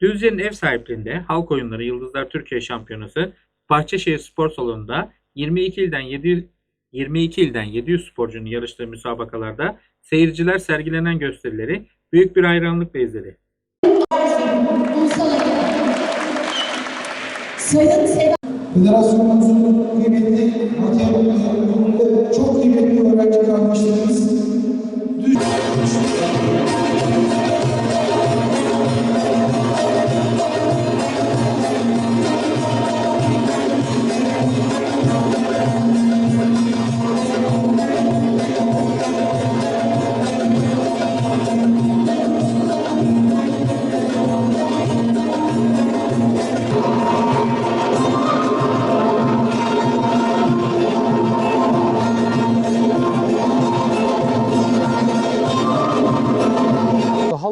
Düzce'nin ev sahipliğinde Halk Oyunları Yıldızlar Türkiye Şampiyonası Bahçeşehir Spor Salonu'nda 22 ilden 700 22 ilden 700 sporcunun yarıştığı müsabakalarda seyirciler sergilenen gösterileri büyük bir hayranlıkla izledi. Federasyonumuzun kıymetli hakem çok kıymetli öğrenci kardeşlerimiz düz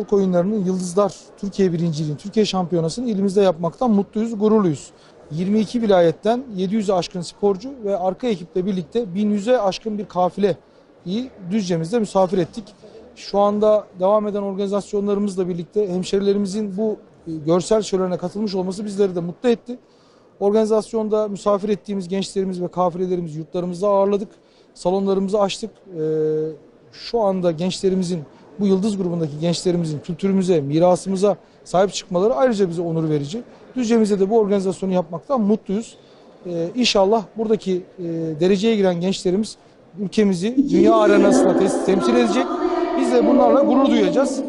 Halk oyunlarının Yıldızlar Türkiye birinciliğini, Türkiye şampiyonasını ilimizde yapmaktan mutluyuz, gururluyuz. 22 vilayetten 700'e aşkın sporcu ve arka ekiple birlikte 1100'e aşkın bir kafileyi Düzce'mizde misafir ettik. Şu anda devam eden organizasyonlarımızla birlikte hemşerilerimizin bu e, görsel şölene katılmış olması bizleri de mutlu etti. Organizasyonda misafir ettiğimiz gençlerimiz ve kafilelerimizi yurtlarımızda ağırladık. Salonlarımızı açtık. Ee, Şu anda gençlerimizin, bu yıldız grubundaki gençlerimizin kültürümüze, mirasımıza sahip çıkmaları ayrıca bize onur verici. Düzce'mize de bu organizasyonu yapmaktan mutluyuz. Ee, inşallah buradaki e, dereceye giren gençlerimiz ülkemizi dünya arenasına temsil edecek. Biz de bunlarla gurur duyacağız.